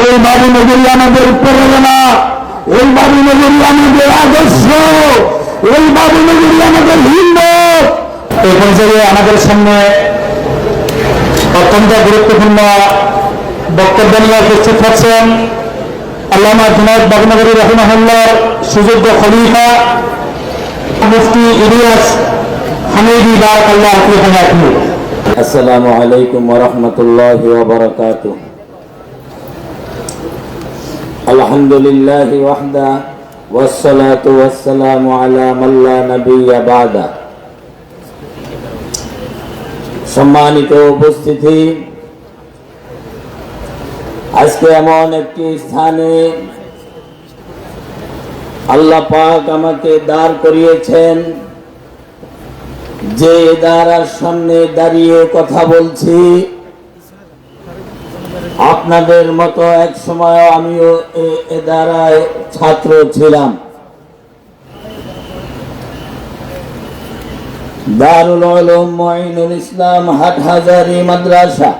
ওই বাবু নগরী আমাদের প্রেরণা ওই বাবু নগরী আমাদের আদর্শ। ওই বাবু নগরী আমাদের হিন্দু। এই পর্যায়ে আমাদের সামনে অত্যন্ত গুরুত্বপূর্ণ বক্তব্য নিয়ে উপস্থিত থাকছেন আল্লামা জুনায়দ বাগনগরী রহমাহুল্লার সুযোগ্য খলিফা মুফতি ইলিয়াস হামিদি বা আল্লাহ আসসালামু আলাইকুম ওয়া রাহমাতুল্লাহি الحمد لله وحده والصلاة والسلام على من لا نبي بعده সম্মানিত উপস্থিতি আজকে এমন একটি স্থানে আল্লাহ পাক আমাকে দাঁড় করিয়েছেন যে দ্বারার সামনে দাঁড়িয়ে কথা বলছি আপনাদের মতো এক সময় আমিও এ- দ্বারায় ছাত্র ছিলাম। দারুল উলুম মঈনুল ইসলাম হাটহাজারি মাদ্রাসা।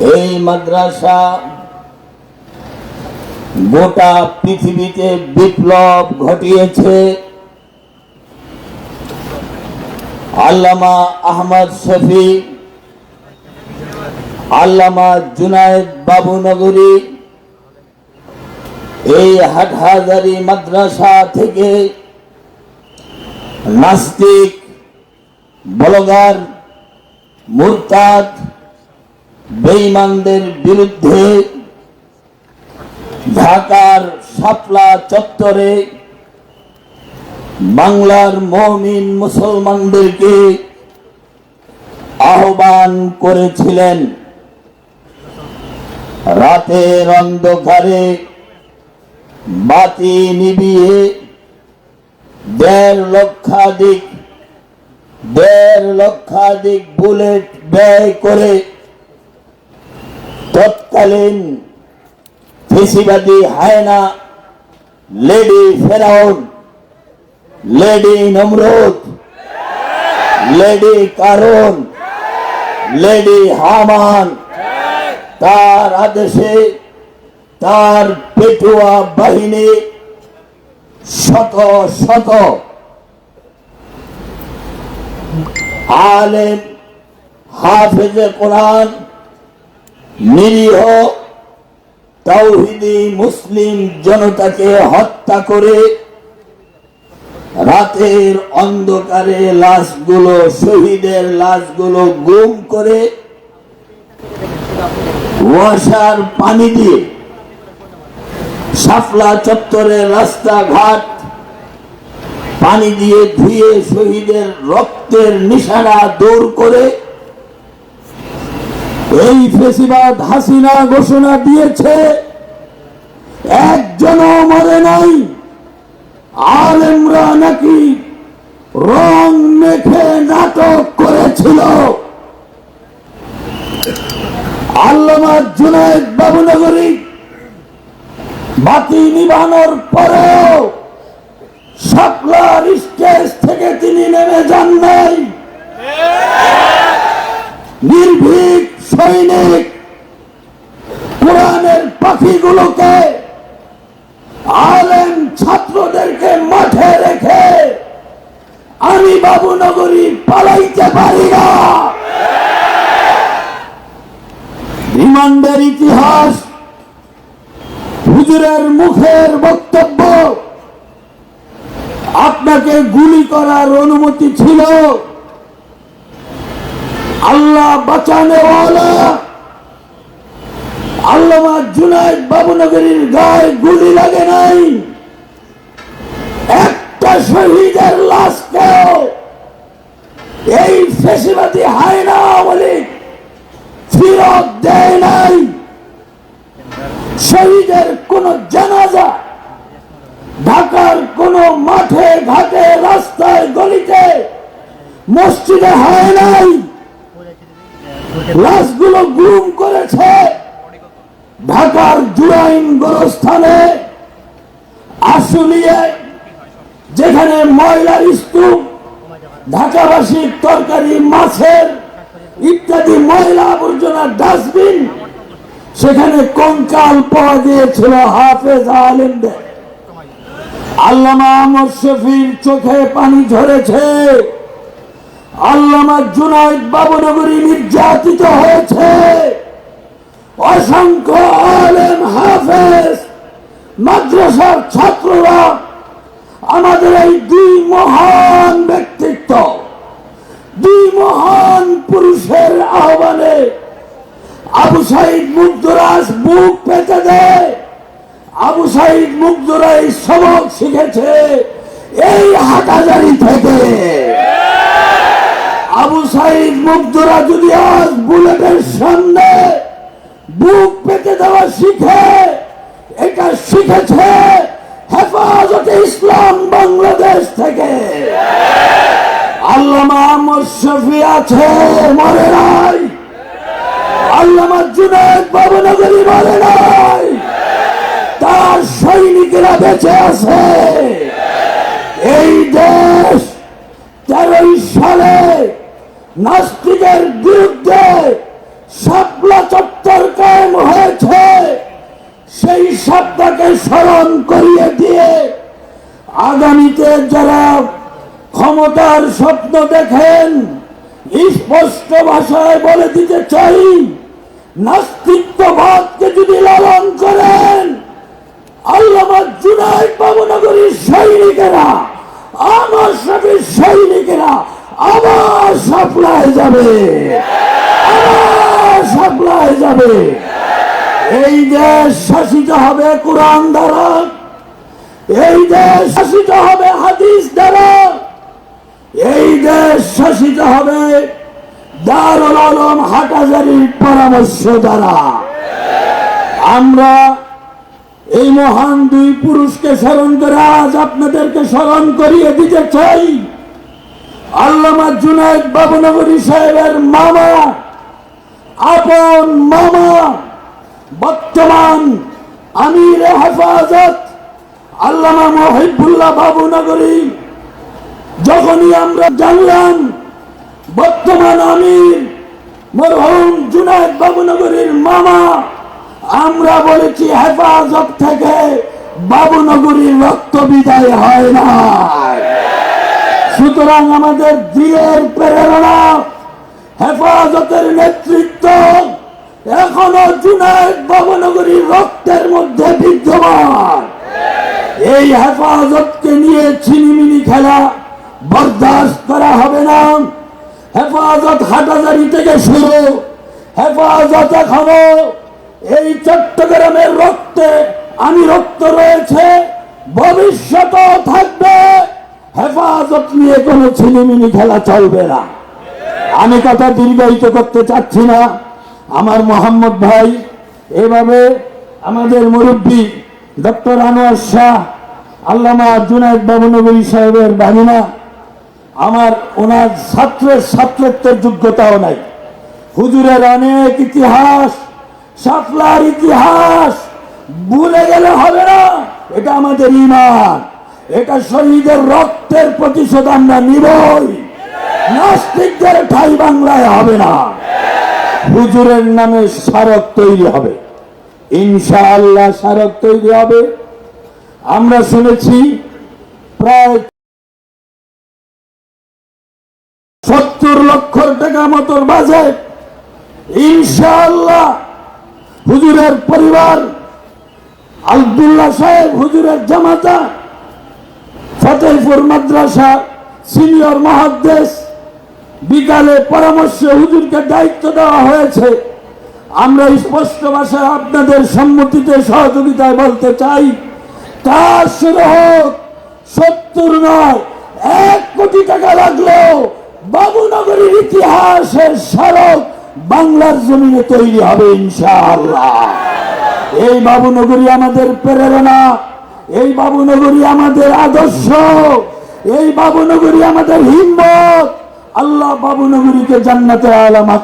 এই মাদ্রাসা গোটা পৃথিবীতে বিপ্লব ঘটিয়েছে। আল্লামা আহমদ শফি আল্লামা জুনায়েদ বাবু নগরী, এই হাটহাজারি মাদ্রাসা থেকে নাস্তিক বলগার মুরতাদ বেঈমানদের বিরুদ্ধে ঢাকার শাপলা চত্বরে বাংলার মমিন মুসলমানদেরকে আহ্বান করেছিলেন। রাতের অন্ধকারে বাতি নিবিয়ে দেড় লক্ষাধিক দেড় লক্ষাধিক বুলেট ব্যয় করে তৎকালীন ফেসিবাদী হায়না, লেডি ফেরাউন, লেডি নমরুদ, লেডি কারণ লেডি হামান তার আদেশে, তার পেটুয়া বাহিনী শত শত আলেম, হাফেজে কোরআন, নিরীহ তৌহিদি মুসলিম জনতাকে হত্যা করে রাতের অন্ধকারে লাশগুলো, শহীদের লাশগুলো গুম করে ওয়াসার পানি দিয়ে শাফলা চত্বরের রাস্তাঘাট, পানি দিয়ে ধুয়ে শহীদের রক্তের নিশানা দূর করে এই ফেসিবাদ হাসিনা ঘোষণা দিয়েছে, একজনও মরে নাই, আলেমরা নাকি রং মেখে নাটক করেছিল। আল্লামা জুনায়দ বাবুনগরী বাতি নিবানোর পরেও সকলার স্টেজ থেকে তিনি নেমে যান নাই। নির্ভীক সৈনিক কোরআনের পাখিগুলোকে আলেম ছাত্রদেরকে মাঠে রেখে আমি বাবু নগরী পালাইতে পারি না। রিমান্ডের ইতিহাস, হুজুরের মুখের বক্তব্য, আপনাকে গুলি করার অনুমতি ছিল। আল্লাহ বাঁচানে আল্লামা জুনায়দ বাবুনগরীর গায়ে গুলি লাগে নাই। একটা শহীদের লাশকেও এই ফেসিবাদী হায়না বলে ফিরত দেয় নাই। শহীদের কোন জানাজা, ঢাকার কোন মাঠে ঘাটে রাস্তায় গলিতে, মসজিদে হয় নাই। লাশগুলো গুম করেছে ঢাকার জুরাইন গোরস্থানে আশুলিয়ে, যেখানে ময়লার স্তূপ, ঢাকাবাসীর তরকারি, মাছের ইত্যাদি ময়লা আবর্জনার ডাস্টবিন সেখানে কঙ্কাল পাওয়া গিয়েছিল হাফেজ আলেমদের। আল্লামা শফির চোখে পানি ঝরেছে। আল্লামা জুনাইদ বাবুনগরী নির্যাতিত হয়েছে। অসংখ্য আলেম হাফেজ, মাদ্রাসার ছাত্ররা আমাদের এই দুই মহান ব্যক্তিত্ব দুই মহান পুরুষের আহ্বানে আবু সাইদ মুগ্ধরাজ বুক পেতে দেয়। আবু সাইদ মুগ্ধরা এই সবক শিখেছে এই হাটাজারি থেকে। আবু সাইদ মুগ্ধরা যদি আজ বুলেটের সামনে বুক পেতে দেওয়া শিখে এটা শিখেছে হেফাজতে ইসলাম বাংলাদেশ থেকে আল্লামা আহমদ শফি আছে, মরে নাই। আল্লামা জুনায়দ বাবুনগরী মরে নাই। তার সৈনিকেরা বেঁচে আছে। এই দেশ তেরোই সালে নাস্তিকের বিরুদ্ধে শাপলা চত্বর কায়েম হয়েছে। সেই শব্দকে স্মরণ করিয়ে দিয়ে আগামীতে যারা ক্ষমতার স্বপ্ন দেখেন স্পষ্ট ভাষায় বলে দিতে চাই নাস্তিত্ববাদকে যদি লালন করেন, আল্লামা জুনাইদ বাবুনগরীর সৈনিকেরা, আমার সাথে সৈনিকেরা আবার সাপ্লাই যাবে। আবার সাপ্লাই যাবে। এই দেশ শাসিত হবে কোরআন দ্বারা, এই দেশ শাসিত হবে হাদিস দ্বারা এই দেশ শাসিত হবে দারুল আলম হাটাজারির পরামর্শ দ্বারা। আমরা এই মহান দুই পুরুষকে স্মরণ করে আজ আপনাদেরকে স্মরণ করিয়ে দিতে চাই। আল্লামা জুনায়দ বাবুনগরী সাহেবের মামা, আপন মামা, বর্তমান আমির হেফাজত আল্লামা মহিবুল্লাহ বাবুনগরী যখনই আমরা জানলাম বর্তমান আমির জুনায়দ বাবুনগরীর মামা, আমরা বলেছি, হেফাজত থেকে বাবুনগরীর রক্ত বিদায় হয় না। সুতরাং আমাদের দিলের প্রেরণা, হেফাজতের নেতৃত্ব এখনও জুনায়দ বাবুনগরীর রক্তের মধ্যে বিদ্যমান। এই হেফাজতকে নিয়ে ছিনিমিনি খেলা বরদাস্ত করা হবে না। হেফাজত হাটাজারি থেকে শুরু। হেফাজত এখনও এই চট্টগ্রামের রক্তে আমি রক্ত রয়েছে। ভবিষ্যতেও থাকবে। হেফাজত নিয়ে কোনো ছিনিমিনি খেলা চলবে না। আমি কথা দীর্ঘায়িত করতে চাচ্ছি না। আমার মোহাম্মদ ভাই, এভাবে আমাদের মুরব্বী ডক্টর আনোয়ার শাহ, আল্লামা জুনায়দ বাবুনগরী সাহেবের বাহিনা আমার ওনার ছাত্রের ছাত্রত্বের যোগ্যতাও নাই। হুজুরের অনেক ইতিহাস, সাফলার ইতিহাস, ভুলে গেলে হবে না, এটা আমাদের ইমান। এটা শহীদের রক্তের প্রতিশোধ আমরা নিবই। নাস্তিকদের ঠাই বাংলায় হবে না। হুজুরের নামে স্মারক তৈরি হবে। ইনশাআল্লাহ স্মারক তৈরি হবে। আমরা শুনেছি, প্রায় সত্তর লক্ষ টাকা মতোর বাজেট ইনশাআল্লাহ হুজুরের পরিবার, আব্দুল্লাহ সাহেব, হুজুরের জামাতা, ফতেহপুর মাদ্রাসা, সিনিয়র মহাদ্দেশ, বিকালে পরামর্শ হুজুরকে দায়িত্ব দেওয়া হয়েছে। আমরা স্পষ্ট ভাষায় আপনাদের সম্মতিতে সহযোগিতায় বলতে চাই কাজ শুরু হোক। সত্তর নয়, এক কোটি টাকা বাবুনগরীর ইতিহাসের স্মারক বাংলার জমিনে তৈরি হবে ইনশাআল্লাহ। এই বাবুনগরী আমাদের প্রেরণা, এই বাবুনগরী আমাদের আদর্শ, এই বাবুনগরী আমাদের হিম্মত। আল্লাহ বাবুনগরীকে জান্নাতে আলামা